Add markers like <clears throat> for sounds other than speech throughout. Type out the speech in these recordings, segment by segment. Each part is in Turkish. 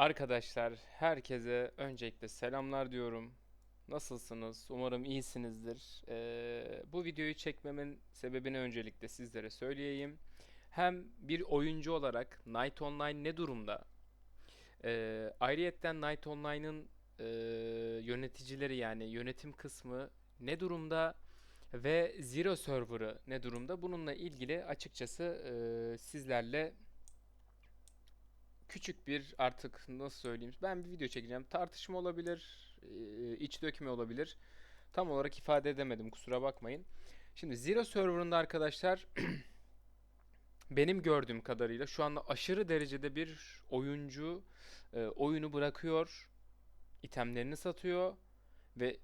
Arkadaşlar herkese öncelikle selamlar diyorum. Nasılsınız? Umarım iyisinizdir. Ee, bu videoyu çekmemin sebebini öncelikle sizlere söyleyeyim. Hem bir oyuncu olarak Night Online ne durumda? Ee, ayrıyetten Night Online'ın e, yöneticileri yani yönetim kısmı ne durumda? Ve Zero Server'ı ne durumda? Bununla ilgili açıkçası e, sizlerle küçük bir artık nasıl söyleyeyim ben bir video çekeceğim. Tartışma olabilir, e, iç dökme olabilir. Tam olarak ifade edemedim kusura bakmayın. Şimdi Zero Server'ında arkadaşlar <clears throat> benim gördüğüm kadarıyla şu anda aşırı derecede bir oyuncu e, oyunu bırakıyor, itemlerini satıyor ve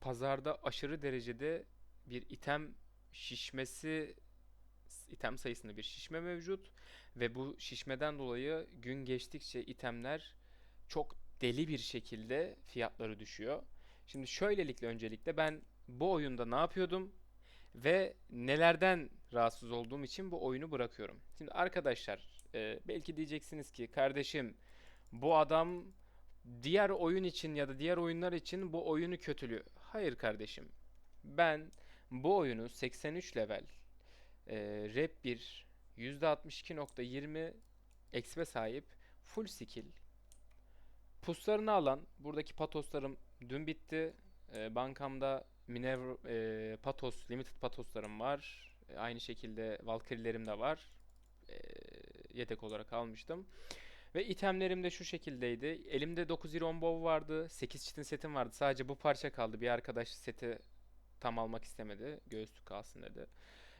pazarda aşırı derecede bir item şişmesi item sayısında bir şişme mevcut ve bu şişmeden dolayı gün geçtikçe itemler çok deli bir şekilde fiyatları düşüyor. Şimdi şöylelikle öncelikle ben bu oyunda ne yapıyordum ve nelerden rahatsız olduğum için bu oyunu bırakıyorum. Şimdi arkadaşlar e, belki diyeceksiniz ki kardeşim bu adam diğer oyun için ya da diğer oyunlar için bu oyunu kötülüyor. Hayır kardeşim. Ben bu oyunu 83 level e, rap 1 %62.20 expe sahip full skill puslarını alan buradaki patoslarım dün bitti. E, bankamda Minerva e, patos limited patoslarım var. E, aynı şekilde Valkyrie'lerim de var. E, yedek olarak almıştım. Ve itemlerim de şu şekildeydi. Elimde 9 Iron Bow vardı. 8 çitin setim vardı. Sadece bu parça kaldı. Bir arkadaş seti tam almak istemedi. Göğüslük kalsın dedi.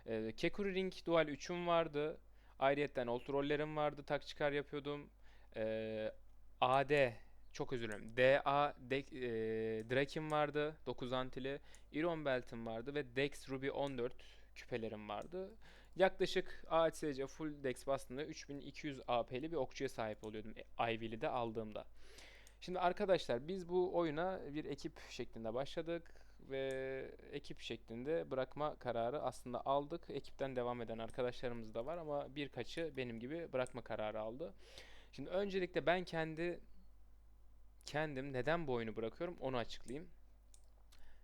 E, Kekuri Ring Dual 3'üm vardı. Ayrıyetten Old Roller'im vardı. Tak çıkar yapıyordum. E, AD çok özür dilerim. DA de, e, Drake'im vardı. 9 antili. Iron Belt'im vardı ve Dex Ruby 14 küpelerim vardı. Yaklaşık AHSC full Dex bastığında 3200 AP'li bir okçuya sahip oluyordum e, Ivy'li de aldığımda. Şimdi arkadaşlar biz bu oyuna bir ekip şeklinde başladık ve ekip şeklinde bırakma kararı aslında aldık. Ekipten devam eden arkadaşlarımız da var ama birkaçı benim gibi bırakma kararı aldı. Şimdi öncelikle ben kendi kendim neden bu oyunu bırakıyorum onu açıklayayım.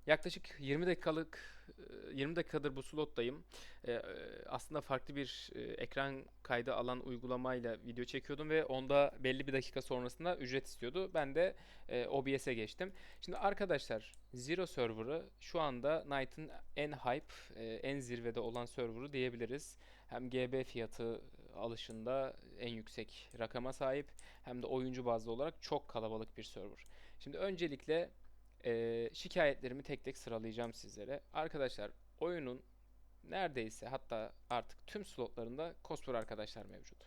Yaklaşık 20 dakikalık e, 20 dakikadır bu slottayım. E, e, Aslında farklı bir e, ekran kaydı alan uygulamayla video çekiyordum ve onda belli bir dakika sonrasında ücret istiyordu. Ben de e, OBS'e geçtim. Şimdi arkadaşlar Zero Server'ı şu anda Knight'ın en hype, e, en zirvede olan server'ı diyebiliriz. Hem GB fiyatı alışında en yüksek rakama sahip hem de oyuncu bazlı olarak çok kalabalık bir server. Şimdi öncelikle e, şikayetlerimi tek tek sıralayacağım sizlere. Arkadaşlar oyunun neredeyse hatta artık tüm slotlarında cosplay arkadaşlar mevcut.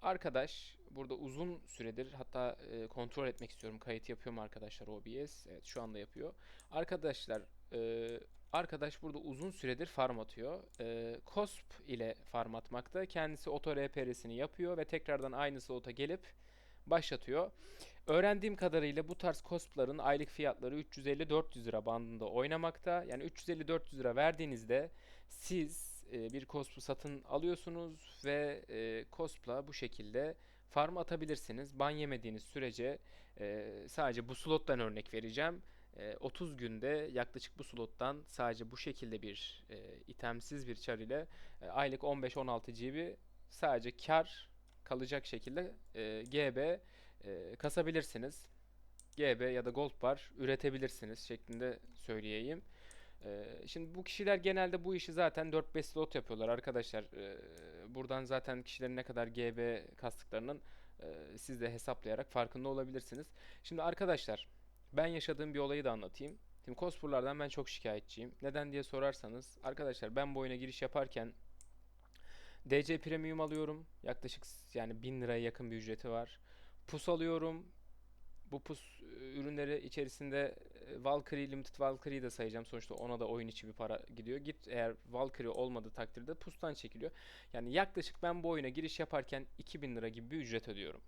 Arkadaş burada uzun süredir hatta e, kontrol etmek istiyorum. Kayıt yapıyor mu arkadaşlar OBS? Evet şu anda yapıyor. Arkadaşlar e, arkadaş burada uzun süredir farm atıyor. E, Cosp ile farm atmakta. Kendisi oto RPR'sini yapıyor ve tekrardan aynı slota gelip başlatıyor. Öğrendiğim kadarıyla bu tarz cospların aylık fiyatları 350-400 lira bandında oynamakta. Yani 350-400 lira verdiğinizde siz e, bir cospu satın alıyorsunuz ve e, cospla bu şekilde farm atabilirsiniz. Ban yemediğiniz sürece e, sadece bu slottan örnek vereceğim. E, 30 günde yaklaşık bu slottan sadece bu şekilde bir e, itemsiz bir çar ile e, aylık 15-16 GB sadece kar kalacak şekilde e, GB e, kasabilirsiniz. GB ya da Gold Bar üretebilirsiniz şeklinde söyleyeyim. E, şimdi bu kişiler genelde bu işi zaten 4-5 slot yapıyorlar arkadaşlar. E, buradan zaten kişilerin ne kadar GB kastıklarının e, siz de hesaplayarak farkında olabilirsiniz. Şimdi arkadaşlar ben yaşadığım bir olayı da anlatayım. Şimdi cosplay'lardan ben çok şikayetçiyim. Neden diye sorarsanız arkadaşlar ben bu oyuna giriş yaparken DC Premium alıyorum. Yaklaşık yani 1000 liraya yakın bir ücreti var. Pus alıyorum. Bu pus e, ürünleri içerisinde e, Valkyrie, Limited Valkyrie'yi de sayacağım. Sonuçta ona da oyun içi bir para gidiyor. Git eğer Valkyrie olmadığı takdirde pustan çekiliyor. Yani yaklaşık ben bu oyuna giriş yaparken 2000 lira gibi bir ücret ödüyorum.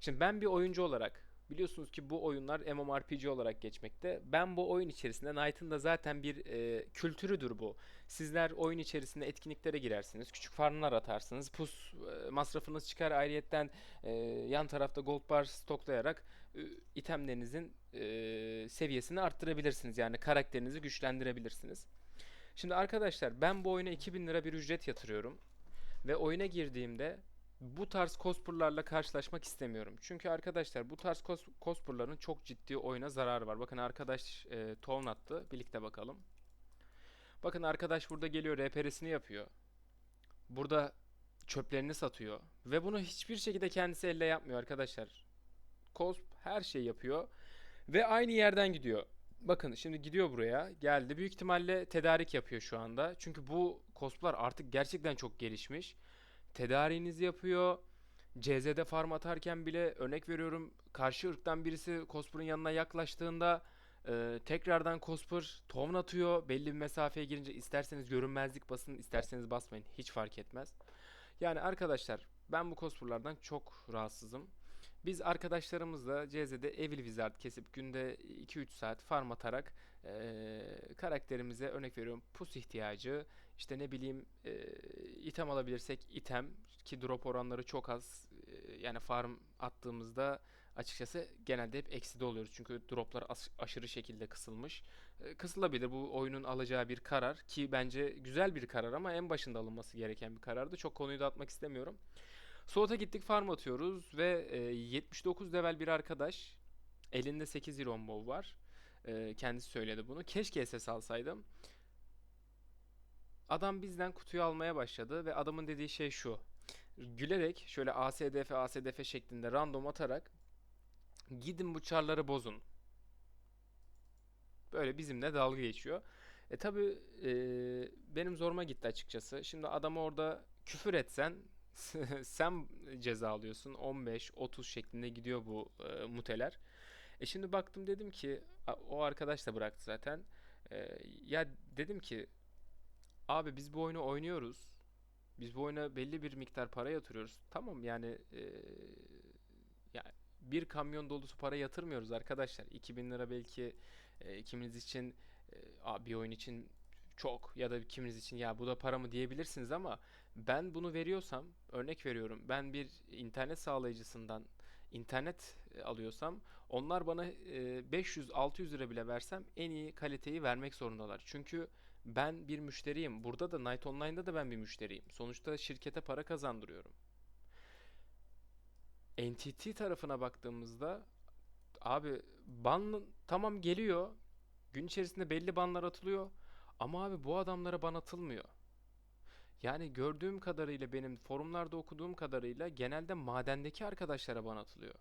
Şimdi ben bir oyuncu olarak Biliyorsunuz ki bu oyunlar MMORPG olarak geçmekte. Ben bu oyun içerisinde Knight'ın da zaten bir e, kültürüdür bu. Sizler oyun içerisinde etkinliklere girersiniz, küçük farmlar atarsınız, pus e, masrafınız çıkar ayrıyetten e, yan tarafta gold bar stoklayarak e, itemlerinizin e, seviyesini arttırabilirsiniz. Yani karakterinizi güçlendirebilirsiniz. Şimdi arkadaşlar ben bu oyuna 2000 lira bir ücret yatırıyorum. Ve oyuna girdiğimde bu tarz cosplay'larla karşılaşmak istemiyorum. Çünkü arkadaşlar bu tarz cos cosplay'ların çok ciddi oyuna zararı var. Bakın arkadaş e, ton attı. Birlikte bakalım. Bakın arkadaş burada geliyor RPR'sini yapıyor. Burada çöplerini satıyor. Ve bunu hiçbir şekilde kendisi elle yapmıyor arkadaşlar. Cosp her şey yapıyor. Ve aynı yerden gidiyor. Bakın şimdi gidiyor buraya. Geldi. Büyük ihtimalle tedarik yapıyor şu anda. Çünkü bu cosplar artık gerçekten çok gelişmiş. Tedariğinizi yapıyor. CZ'de farm atarken bile örnek veriyorum karşı ırktan birisi Cosplay'ın yanına yaklaştığında e, tekrardan Cosper tohum atıyor. Belli bir mesafeye girince isterseniz görünmezlik basın isterseniz basmayın hiç fark etmez. Yani arkadaşlar ben bu Cosplay'lardan çok rahatsızım. Biz arkadaşlarımızla CZ'de Evil Wizard kesip günde 2-3 saat farm atarak e, karakterimize örnek veriyorum pus ihtiyacı işte ne bileyim e, item alabilirsek item ki drop oranları çok az E, yani farm attığımızda açıkçası genelde hep ekside oluyoruz çünkü droplar as- aşırı şekilde kısılmış. E, kısılabilir bu oyunun alacağı bir karar ki bence güzel bir karar ama en başında alınması gereken bir karardı. Çok konuyu da atmak istemiyorum. Slot'a gittik farm atıyoruz ve e, 79 level bir arkadaş elinde 8 Iron Bow var. E, kendisi söyledi bunu. Keşke SS alsaydım. Adam bizden kutuyu almaya başladı ve adamın dediği şey şu. Gülerek şöyle ASDF ASDF şeklinde random atarak gidin bu çarları bozun. Böyle bizimle dalga geçiyor. E tabi benim zoruma gitti açıkçası. Şimdi adama orada küfür etsen <laughs> sen ceza alıyorsun. 15-30 şeklinde gidiyor bu e, muteler. E şimdi baktım dedim ki o arkadaş da bıraktı zaten. E, ya dedim ki Abi biz bu oyunu oynuyoruz. Biz bu oyuna belli bir miktar para yatırıyoruz. Tamam yani eee, ya bir kamyon dolusu para yatırmıyoruz arkadaşlar. 2000 lira belki eee, kiminiz için "Aa, bir oyun için çok ya da kiminiz için ya bu da para mı diyebilirsiniz ama ben bunu veriyorsam örnek veriyorum. Ben bir internet sağlayıcısından internet e, alıyorsam onlar bana e, 500-600 lira bile versem en iyi kaliteyi vermek zorundalar. Çünkü ben bir müşteriyim. Burada da Night Online'da da ben bir müşteriyim. Sonuçta şirkete para kazandırıyorum. NTT tarafına baktığımızda abi ban tamam geliyor. Gün içerisinde belli banlar atılıyor. Ama abi bu adamlara ban atılmıyor. Yani gördüğüm kadarıyla benim forumlarda okuduğum kadarıyla genelde madendeki arkadaşlara ban atılıyor.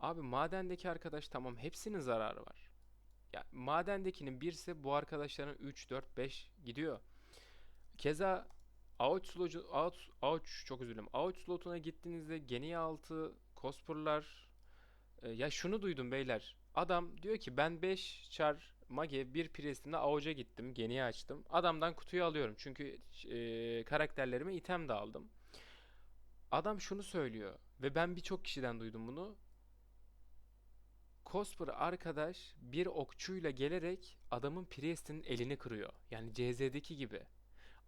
Abi madendeki arkadaş tamam hepsinin zararı var. Ya madendekinin birse bu arkadaşların 3, 4, 5 gidiyor. Keza Ouch slotu, Ouch, Ouch çok dilerim. Ouch slotuna gittiğinizde geniye altı, Cospurlar e, ya şunu duydum beyler. Adam diyor ki ben 5 çar mage bir presinde Ouch'a gittim. Geniye açtım. Adamdan kutuyu alıyorum. Çünkü e, karakterlerime item de aldım. Adam şunu söylüyor ve ben birçok kişiden duydum bunu. Cosper arkadaş bir okçuyla gelerek adamın Priest'in elini kırıyor. Yani CZ'deki gibi.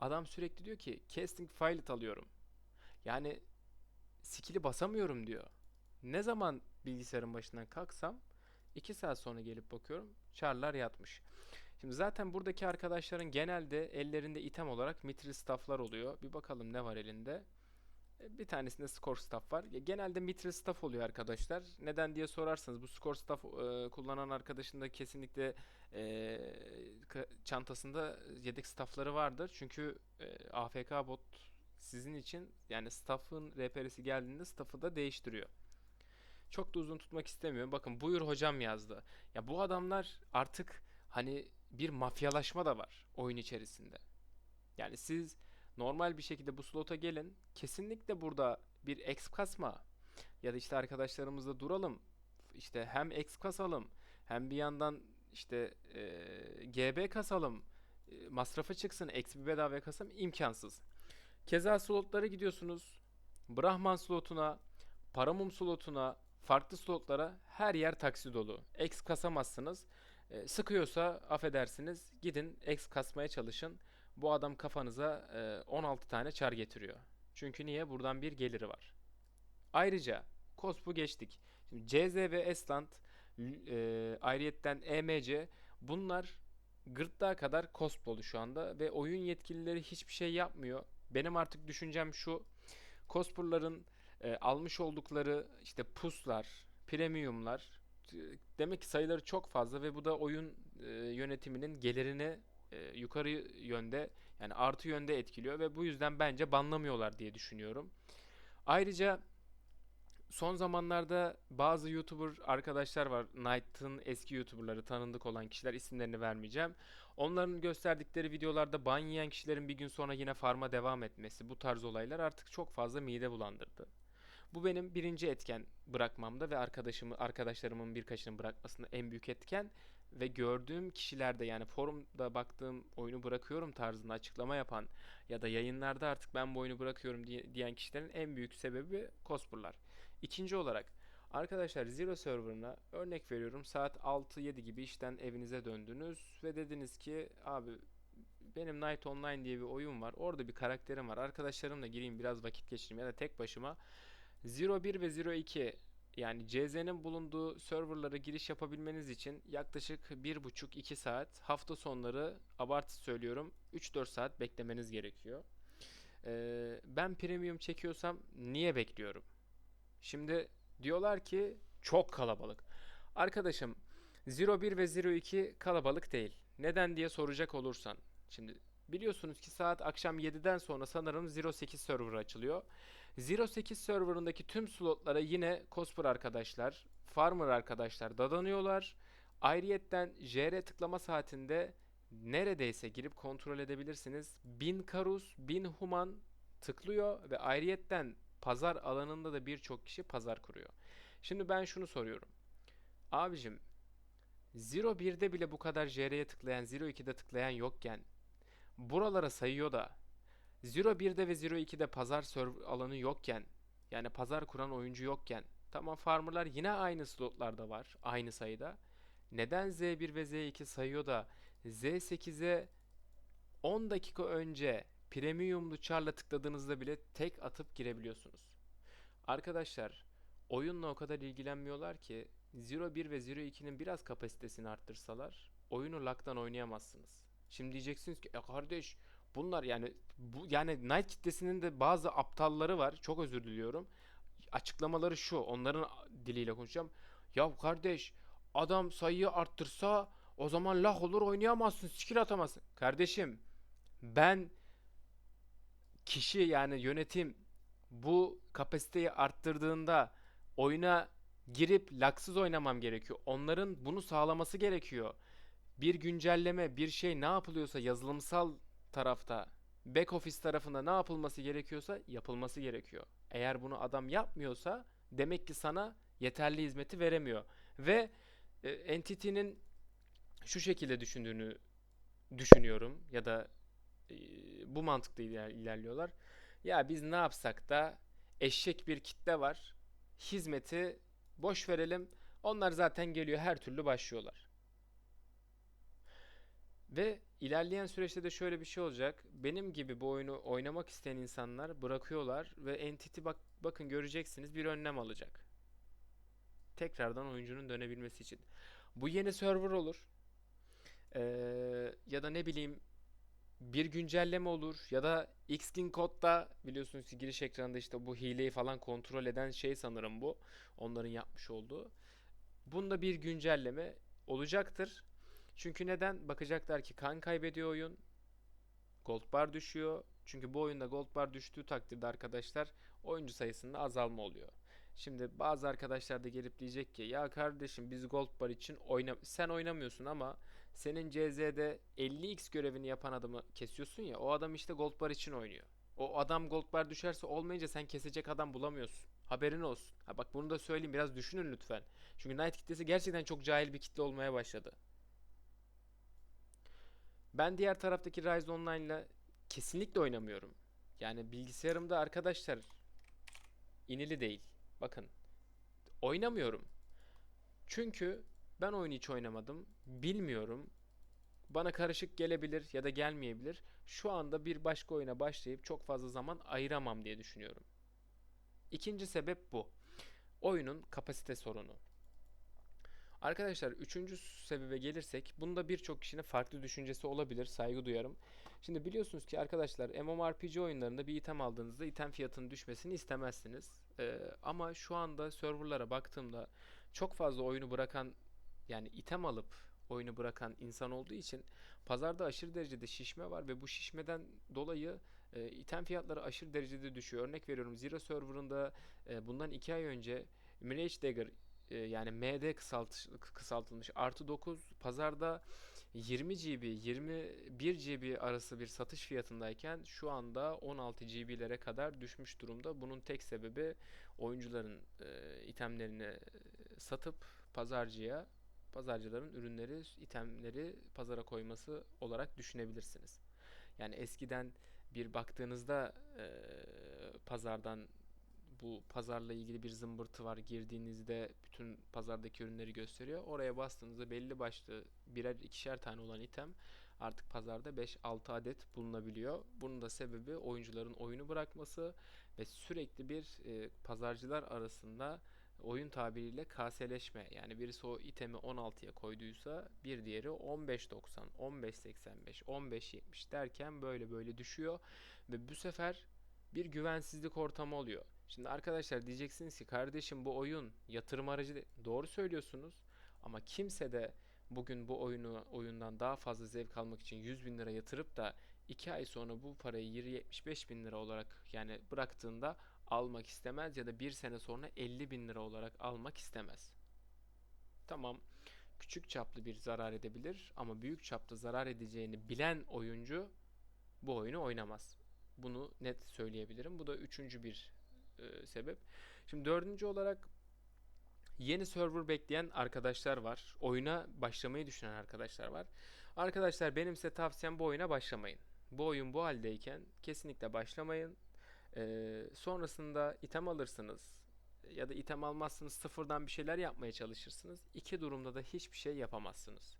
Adam sürekli diyor ki casting filet alıyorum. Yani skill'i basamıyorum diyor. Ne zaman bilgisayarın başından kalksam 2 saat sonra gelip bakıyorum çarlar yatmış. Şimdi zaten buradaki arkadaşların genelde ellerinde item olarak mithril staff'lar oluyor. Bir bakalım ne var elinde. Bir tanesinde score staff var. Genelde mithril staff oluyor arkadaşlar. Neden diye sorarsanız bu score staff e, kullanan arkadaşın da kesinlikle e, çantasında yedek staffları vardır. Çünkü e, AFK bot sizin için yani staff'ın RPR'si geldiğinde staff'ı da değiştiriyor. Çok da uzun tutmak istemiyorum. Bakın buyur hocam yazdı. Ya bu adamlar artık hani bir mafyalaşma da var oyun içerisinde. Yani siz normal bir şekilde bu slota gelin. Kesinlikle burada bir exp kasma ya da işte arkadaşlarımızla duralım. İşte hem exp kasalım hem bir yandan işte eee, GB kasalım. e, masrafa çıksın, exp bedava kasalım imkansız. Keza slotlara gidiyorsunuz. Brahman slotuna, Paramum slotuna, farklı slotlara her yer taksi dolu. X kasamazsınız. E, sıkıyorsa affedersiniz gidin X kasmaya çalışın. Bu adam kafanıza e, 16 tane çar getiriyor. Çünkü niye? Buradan bir geliri var. Ayrıca COSP'u geçtik. Şimdi CZ ve Esland e, ayrıyetten EMC bunlar gırtlağa kadar COSP dolu şu anda ve oyun yetkilileri hiçbir şey yapmıyor. Benim artık düşüncem şu. COSP'ların e, almış oldukları işte puslar, premiumlar demek ki sayıları çok fazla ve bu da oyun e, yönetiminin gelirini e, yukarı yönde yani artı yönde etkiliyor ve bu yüzden bence banlamıyorlar diye düşünüyorum. Ayrıca son zamanlarda bazı YouTuber arkadaşlar var. Knight'ın eski YouTuber'ları tanındık olan kişiler isimlerini vermeyeceğim. Onların gösterdikleri videolarda ban yiyen kişilerin bir gün sonra yine farma devam etmesi bu tarz olaylar artık çok fazla mide bulandırdı. Bu benim birinci etken bırakmamda ve arkadaşımı arkadaşlarımın birkaçının bırakmasında en büyük etken ve gördüğüm kişilerde yani forumda baktığım oyunu bırakıyorum tarzında açıklama yapan ya da yayınlarda artık ben bu oyunu bırakıyorum diye, diyen kişilerin en büyük sebebi cosplay'lar. İkinci olarak arkadaşlar Zero Server'ına örnek veriyorum saat 6-7 gibi işten evinize döndünüz ve dediniz ki abi benim Night Online diye bir oyun var. Orada bir karakterim var. Arkadaşlarımla gireyim biraz vakit geçireyim ya da tek başıma. Zero 1 ve Zero 2 yani CZ'nin bulunduğu serverlara giriş yapabilmeniz için yaklaşık 1,5-2 saat hafta sonları abartı söylüyorum 3-4 saat beklemeniz gerekiyor. Ee, ben premium çekiyorsam niye bekliyorum? Şimdi diyorlar ki çok kalabalık. Arkadaşım Zero 1 ve Zero 2 kalabalık değil. Neden diye soracak olursan. Şimdi biliyorsunuz ki saat akşam 7'den sonra sanırım Zero 8 server açılıyor. Zero 8 serverındaki tüm slotlara yine Cosper arkadaşlar, Farmer arkadaşlar dadanıyorlar. Ayrıyetten JR tıklama saatinde neredeyse girip kontrol edebilirsiniz. 1000 Karus, 1000 Human tıklıyor ve ayrıyetten pazar alanında da birçok kişi pazar kuruyor. Şimdi ben şunu soruyorum. Abicim Zero 1'de bile bu kadar JR'ye tıklayan, Zero 2'de tıklayan yokken buralara sayıyor da Zero 1'de ve Zero 2'de pazar server alanı yokken yani pazar kuran oyuncu yokken tamam farmerlar yine aynı slotlarda var aynı sayıda. Neden Z1 ve Z2 sayıyor da Z8'e 10 dakika önce premiumlu charla tıkladığınızda bile tek atıp girebiliyorsunuz. Arkadaşlar oyunla o kadar ilgilenmiyorlar ki Zero 1 ve Zero 2'nin biraz kapasitesini arttırsalar oyunu lock'tan oynayamazsınız. Şimdi diyeceksiniz ki e kardeş bunlar yani bu yani Knight kitlesinin de bazı aptalları var. Çok özür diliyorum. Açıklamaları şu. Onların diliyle konuşacağım. Ya kardeş adam sayıyı arttırsa o zaman lah olur oynayamazsın. Skill atamazsın. Kardeşim ben kişi yani yönetim bu kapasiteyi arttırdığında oyuna girip laksız oynamam gerekiyor. Onların bunu sağlaması gerekiyor. Bir güncelleme, bir şey ne yapılıyorsa yazılımsal tarafta, back office tarafında ne yapılması gerekiyorsa yapılması gerekiyor. Eğer bunu adam yapmıyorsa demek ki sana yeterli hizmeti veremiyor. Ve e, entity'nin şu şekilde düşündüğünü düşünüyorum ya da e, bu mantıkla iler- ilerliyorlar. Ya biz ne yapsak da eşek bir kitle var. Hizmeti boş verelim. Onlar zaten geliyor her türlü başlıyorlar. Ve ilerleyen süreçte de şöyle bir şey olacak. Benim gibi bu oyunu oynamak isteyen insanlar bırakıyorlar ve Entity bak bakın göreceksiniz bir önlem alacak. Tekrardan oyuncunun dönebilmesi için. Bu yeni server olur. Ee, ya da ne bileyim bir güncelleme olur ya da Xkin kodda biliyorsunuz ki giriş ekranında işte bu hileyi falan kontrol eden şey sanırım bu. Onların yapmış olduğu. Bunda bir güncelleme olacaktır. Çünkü neden? Bakacaklar ki kan kaybediyor oyun. Gold bar düşüyor. Çünkü bu oyunda gold bar düştüğü takdirde arkadaşlar oyuncu sayısında azalma oluyor. Şimdi bazı arkadaşlar da gelip diyecek ki ya kardeşim biz gold bar için oyna sen oynamıyorsun ama senin CZ'de 50x görevini yapan adamı kesiyorsun ya o adam işte gold bar için oynuyor. O adam gold bar düşerse olmayınca sen kesecek adam bulamıyorsun. Haberin olsun. Ha bak bunu da söyleyeyim biraz düşünün lütfen. Çünkü Knight kitlesi gerçekten çok cahil bir kitle olmaya başladı. Ben diğer taraftaki Rise Online'la kesinlikle oynamıyorum. Yani bilgisayarımda arkadaşlar inili değil. Bakın Oynamıyorum. Çünkü ben oyunu hiç oynamadım. Bilmiyorum. Bana karışık gelebilir ya da gelmeyebilir. Şu anda bir başka oyuna başlayıp çok fazla zaman ayıramam diye düşünüyorum. İkinci sebep bu. Oyunun kapasite sorunu. Arkadaşlar üçüncü sebebe gelirsek bunda birçok kişinin farklı düşüncesi olabilir saygı duyarım. Şimdi biliyorsunuz ki arkadaşlar MMORPG oyunlarında bir item aldığınızda item fiyatının düşmesini istemezsiniz. Ee, ama şu anda serverlara baktığımda çok fazla oyunu bırakan yani item alıp oyunu bırakan insan olduğu için pazarda aşırı derecede şişme var ve bu şişmeden dolayı e, item fiyatları aşırı derecede düşüyor. Örnek veriyorum Zero Server'ında e, bundan 2 ay önce Mirage Dagger e, yani MD kısalt, kısaltılmış artı 9 pazarda 20 GB 21 GB arası bir satış fiyatındayken şu anda 16 GB'lere kadar düşmüş durumda. Bunun tek sebebi oyuncuların e, itemlerini satıp pazarcıya pazarcıların ürünleri, itemleri pazara koyması olarak düşünebilirsiniz. Yani eskiden bir baktığınızda e, pazardan bu pazarla ilgili bir zımbırtı var. Girdiğinizde bütün pazardaki ürünleri gösteriyor. Oraya bastığınızda belli başlı birer ikişer tane olan item artık pazarda 5-6 adet bulunabiliyor. Bunun da sebebi oyuncuların oyunu bırakması ve sürekli bir e, pazarcılar arasında oyun tabiriyle kaseleşme. Yani birisi o itemi 16'ya koyduysa bir diğeri 15.90, 15.85, 15.70 derken böyle böyle düşüyor ve bu sefer bir güvensizlik ortamı oluyor. Şimdi arkadaşlar diyeceksiniz ki kardeşim bu oyun yatırım aracı değil. Doğru söylüyorsunuz ama kimse de bugün bu oyunu oyundan daha fazla zevk almak için 100 bin lira yatırıp da 2 ay sonra bu parayı 75 bin lira olarak yani bıraktığında almak istemez ya da bir sene sonra 50 bin lira olarak almak istemez. Tamam küçük çaplı bir zarar edebilir ama büyük çapta zarar edeceğini bilen oyuncu bu oyunu oynamaz. Bunu net söyleyebilirim. Bu da üçüncü bir e, sebep. Şimdi dördüncü olarak yeni server bekleyen arkadaşlar var. Oyuna başlamayı düşünen arkadaşlar var. Arkadaşlar benim size tavsiyem bu oyuna başlamayın. Bu oyun bu haldeyken kesinlikle başlamayın. Ee, sonrasında item alırsınız ya da item almazsınız sıfırdan bir şeyler yapmaya çalışırsınız. İki durumda da hiçbir şey yapamazsınız.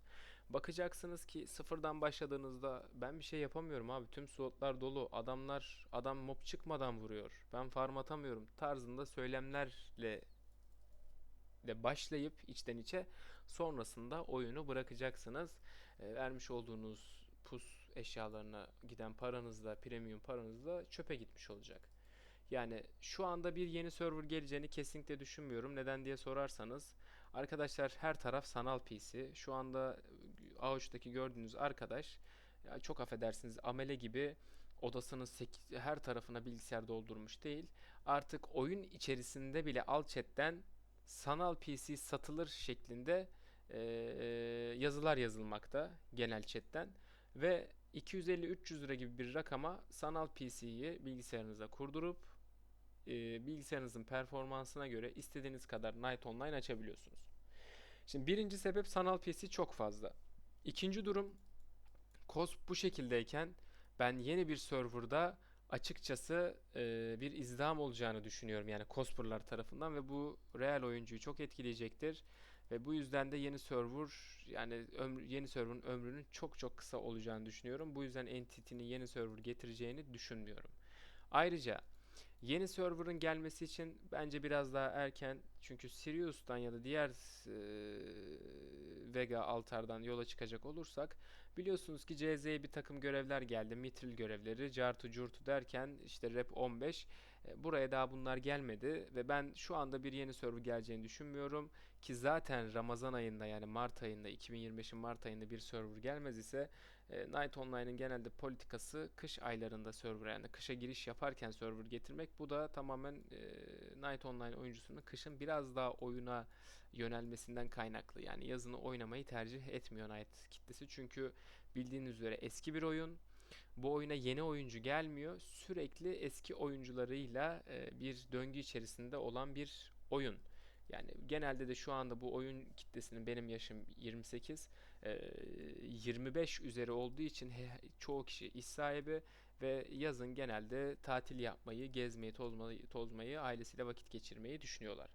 Bakacaksınız ki sıfırdan başladığınızda ben bir şey yapamıyorum abi tüm slotlar dolu adamlar adam mob çıkmadan vuruyor ben farm atamıyorum tarzında söylemlerle de başlayıp içten içe sonrasında oyunu bırakacaksınız. E, vermiş olduğunuz pus eşyalarına giden paranızla, premium paranızla çöpe gitmiş olacak. Yani şu anda bir yeni server geleceğini kesinlikle düşünmüyorum. Neden diye sorarsanız arkadaşlar her taraf sanal PC. Şu anda avuçtaki gördüğünüz arkadaş ya çok affedersiniz amele gibi odasının her tarafına bilgisayar doldurmuş değil. Artık oyun içerisinde bile alt chatten sanal PC satılır şeklinde e, yazılar yazılmakta genel chatten ve 250-300 lira gibi bir rakama sanal PC'yi bilgisayarınıza kurdurup e, bilgisayarınızın performansına göre istediğiniz kadar Night Online açabiliyorsunuz. Şimdi birinci sebep sanal PC çok fazla. İkinci durum COSP bu şekildeyken ben yeni bir serverda açıkçası e, bir izdiham olacağını düşünüyorum yani COSP'lar tarafından ve bu real oyuncuyu çok etkileyecektir. Ve bu yüzden de yeni server yani ömrü, yeni server'ın ömrünün çok çok kısa olacağını düşünüyorum. Bu yüzden Entity'nin yeni server getireceğini düşünmüyorum. Ayrıca yeni server'ın gelmesi için bence biraz daha erken. Çünkü Sirius'tan ya da diğer e, Vega altardan yola çıkacak olursak biliyorsunuz ki CZ'ye bir takım görevler geldi. Mitril görevleri, Cartu Curtu derken işte Rep 15 e, buraya daha bunlar gelmedi ve ben şu anda bir yeni server geleceğini düşünmüyorum ki zaten Ramazan ayında yani Mart ayında 2025'in Mart ayında bir server gelmez ise e, Night Online'ın genelde politikası kış aylarında server yani kışa giriş yaparken server getirmek bu da tamamen e, Night Online oyuncusunun kışın biraz daha oyuna yönelmesinden kaynaklı yani yazını oynamayı tercih etmiyor Night kitlesi çünkü bildiğiniz üzere eski bir oyun bu oyuna yeni oyuncu gelmiyor. Sürekli eski oyuncularıyla e, bir döngü içerisinde olan bir oyun. Yani genelde de şu anda bu oyun kitlesinin benim yaşım 28, e, 25 üzeri olduğu için çoğu kişi iş sahibi ve yazın genelde tatil yapmayı, gezmeyi, tozmayı, tozmayı ailesiyle vakit geçirmeyi düşünüyorlar.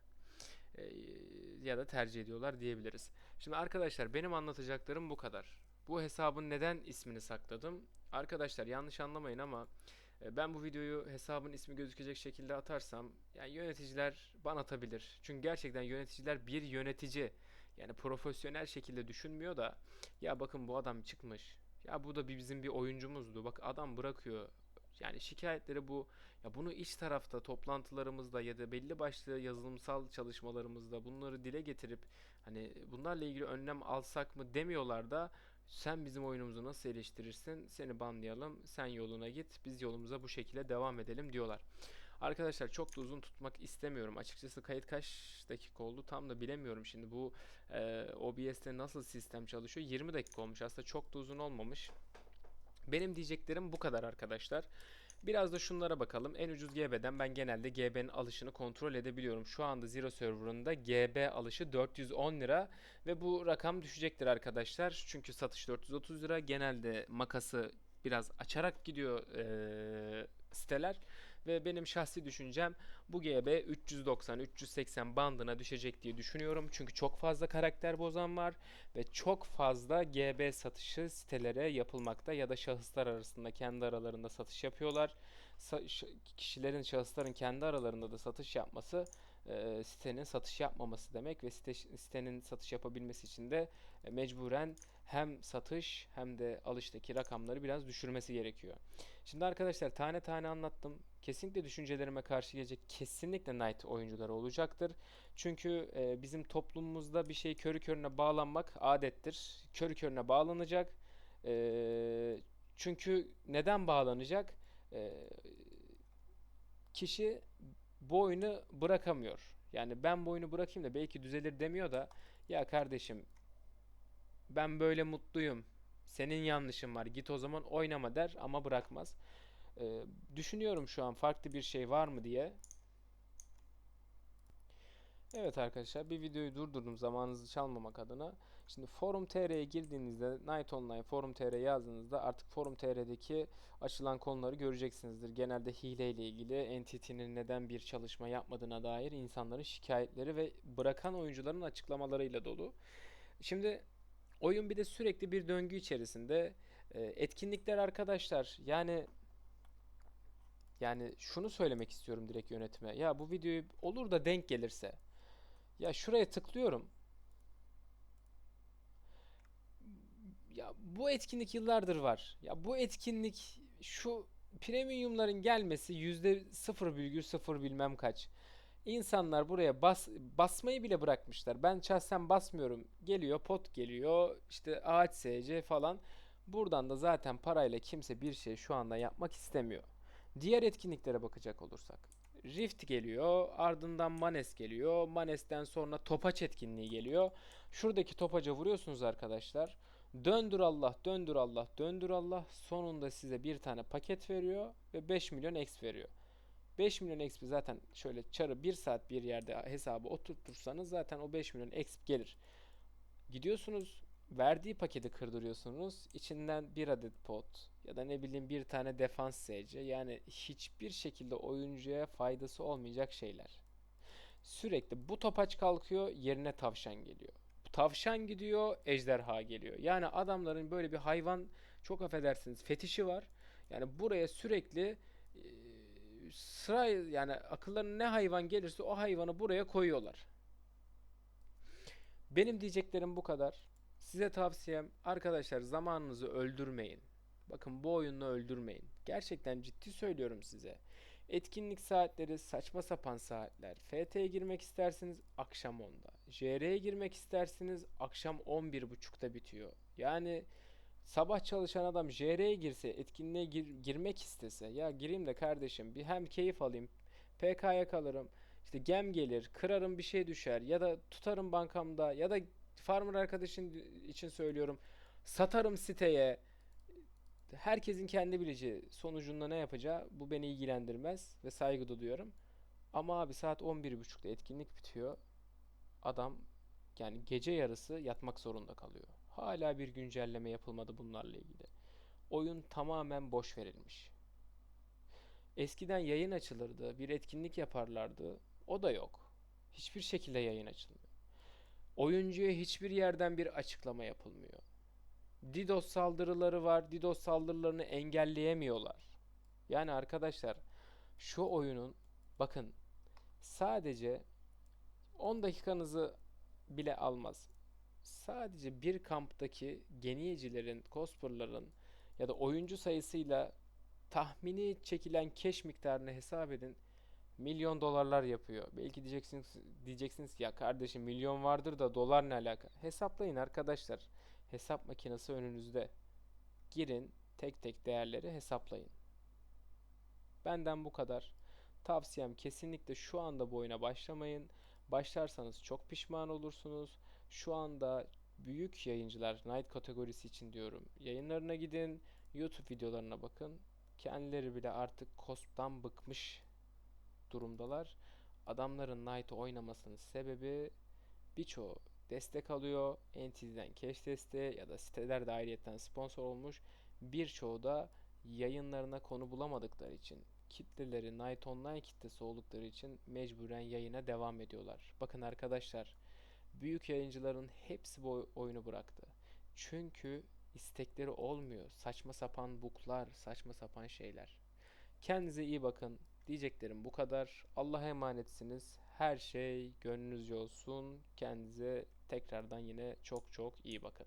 ya da tercih ediyorlar diyebiliriz. Şimdi arkadaşlar benim anlatacaklarım bu kadar. Bu hesabın neden ismini sakladım? Arkadaşlar yanlış anlamayın ama ben bu videoyu hesabın ismi gözükecek şekilde atarsam yani yöneticiler ban atabilir. Çünkü gerçekten yöneticiler bir yönetici yani profesyonel şekilde düşünmüyor da ya bakın bu adam çıkmış. Ya bu da bir bizim bir oyuncumuzdu. Bak adam bırakıyor. Yani şikayetleri bu. Ya bunu iç tarafta toplantılarımızda ya da belli başlı yazılımsal çalışmalarımızda bunları dile getirip hani bunlarla ilgili önlem alsak mı demiyorlar da sen bizim oyunumuzu nasıl eleştirirsin? Seni banlayalım. Sen yoluna git. Biz yolumuza bu şekilde devam edelim diyorlar. Arkadaşlar çok da uzun tutmak istemiyorum. Açıkçası kayıt kaç dakika oldu tam da bilemiyorum şimdi. Bu e, OBS'te nasıl sistem çalışıyor? 20 dakika olmuş. Aslında çok da uzun olmamış. Benim diyeceklerim bu kadar arkadaşlar. Biraz da şunlara bakalım. En ucuz GB'den ben genelde GB'nin alışını kontrol edebiliyorum. Şu anda Zero Server'ında GB alışı 410 lira ve bu rakam düşecektir arkadaşlar. Çünkü satış 430 lira. Genelde makası biraz açarak gidiyor eee, siteler ve benim şahsi düşüncem bu GB 390-380 bandına düşecek diye düşünüyorum. Çünkü çok fazla karakter bozan var ve çok fazla GB satışı sitelere yapılmakta ya da şahıslar arasında kendi aralarında satış yapıyorlar. Sa- kişilerin, şahısların kendi aralarında da satış yapması e, sitenin satış yapmaması demek ve site, sitenin satış yapabilmesi için de e, mecburen hem satış hem de alıştaki rakamları biraz düşürmesi gerekiyor. Şimdi arkadaşlar tane tane anlattım. Kesinlikle düşüncelerime karşı gelecek kesinlikle Knight oyuncuları olacaktır. Çünkü e, bizim toplumumuzda bir şey körü körüne bağlanmak adettir. Körü körüne bağlanacak. E, çünkü neden bağlanacak? E, kişi bu oyunu bırakamıyor. Yani ben bu oyunu bırakayım da belki düzelir demiyor da ya kardeşim ben böyle mutluyum. Senin yanlışın var. Git o zaman oynama der ama bırakmaz. Ee, düşünüyorum şu an farklı bir şey var mı diye. Evet arkadaşlar bir videoyu durdurdum zamanınızı çalmamak adına. Şimdi Forum TR'ye girdiğinizde Night Online Forum TR yazdığınızda artık Forum TR'deki açılan konuları göreceksinizdir. Genelde hile ile ilgili Entity'nin neden bir çalışma yapmadığına dair insanların şikayetleri ve bırakan oyuncuların açıklamalarıyla dolu. Şimdi oyun bir de sürekli bir döngü içerisinde. Ee, etkinlikler arkadaşlar yani yani şunu söylemek istiyorum direkt yönetime. Ya bu videoyu olur da denk gelirse. Ya şuraya tıklıyorum. Ya bu etkinlik yıllardır var. Ya bu etkinlik şu premiumların gelmesi yüzde sıfır virgül sıfır bilmem kaç. İnsanlar buraya bas, basmayı bile bırakmışlar. Ben şahsen basmıyorum. Geliyor pot geliyor işte AHSC falan. Buradan da zaten parayla kimse bir şey şu anda yapmak istemiyor. Diğer etkinliklere bakacak olursak. Rift geliyor, ardından Manes geliyor. Manes'ten sonra Topaç etkinliği geliyor. Şuradaki topaca vuruyorsunuz arkadaşlar. Döndür Allah, döndür Allah, döndür Allah. Sonunda size bir tane paket veriyor ve 5 milyon X veriyor. 5 milyon XP zaten şöyle çarı 1 saat bir yerde hesabı oturtursanız zaten o 5 milyon XP gelir. Gidiyorsunuz verdiği paketi kırdırıyorsunuz. İçinden bir adet pot ya da ne bileyim bir tane defans SC yani hiçbir şekilde oyuncuya faydası olmayacak şeyler. Sürekli bu topaç kalkıyor yerine tavşan geliyor. Tavşan gidiyor ejderha geliyor. Yani adamların böyle bir hayvan çok affedersiniz fetişi var. Yani buraya sürekli sıra yani akıllarına ne hayvan gelirse o hayvanı buraya koyuyorlar. Benim diyeceklerim bu kadar. Size tavsiyem arkadaşlar zamanınızı öldürmeyin. Bakın bu oyunla öldürmeyin. Gerçekten ciddi söylüyorum size. Etkinlik saatleri saçma sapan saatler. FT'ye girmek isterseniz akşam 10'da. JR'ye girmek isterseniz akşam 11.30'da bitiyor. Yani sabah çalışan adam JR'ye girse, etkinliğe gir- girmek istese, ya gireyim de kardeşim bir hem keyif alayım, PK'ya kalırım, işte gem gelir, kırarım bir şey düşer ya da tutarım bankamda ya da farmer arkadaşın için söylüyorum, satarım siteye. Herkesin kendi bileceği sonucunda ne yapacağı bu beni ilgilendirmez ve saygı duyuyorum. Ama abi saat 11.30'da etkinlik bitiyor. Adam yani gece yarısı yatmak zorunda kalıyor. Hala bir güncelleme yapılmadı bunlarla ilgili. Oyun tamamen boş verilmiş. Eskiden yayın açılırdı, bir etkinlik yaparlardı. O da yok. Hiçbir şekilde yayın açılmıyor. Oyuncuya hiçbir yerden bir açıklama yapılmıyor. DDoS saldırıları var. DDoS saldırılarını engelleyemiyorlar. Yani arkadaşlar şu oyunun bakın sadece 10 dakikanızı bile almaz. Sadece bir kamptaki geniyecilerin, cosplayer'ların ya da oyuncu sayısıyla tahmini çekilen cash miktarını hesap edin. Milyon dolarlar yapıyor. Belki diyeceksiniz diyeceksiniz ki ya kardeşim milyon vardır da dolar ne alaka? Hesaplayın arkadaşlar. Hesap makinesi önünüzde. Girin tek tek değerleri hesaplayın. Benden bu kadar. Tavsiyem kesinlikle şu anda bu oyuna başlamayın. Başlarsanız çok pişman olursunuz. Şu anda büyük yayıncılar Night kategorisi için diyorum. Yayınlarına gidin, YouTube videolarına bakın. Kendileri bile artık cosp'tan bıkmış durumdalar. Adamların Night oynamasının sebebi birçoğu destek alıyor. NT'den cash desteği ya da siteler de ayrıyetten sponsor olmuş. Birçoğu da yayınlarına konu bulamadıkları için kitleleri Night Online kitlesi oldukları için mecburen yayına devam ediyorlar. Bakın arkadaşlar büyük yayıncıların hepsi bu oyunu bıraktı. Çünkü istekleri olmuyor. Saçma sapan buklar, saçma sapan şeyler. Kendinize iyi bakın. Diyeceklerim bu kadar. Allah'a emanetsiniz. Her şey gönlünüzce olsun. Kendinize tekrardan yine çok çok iyi bakın.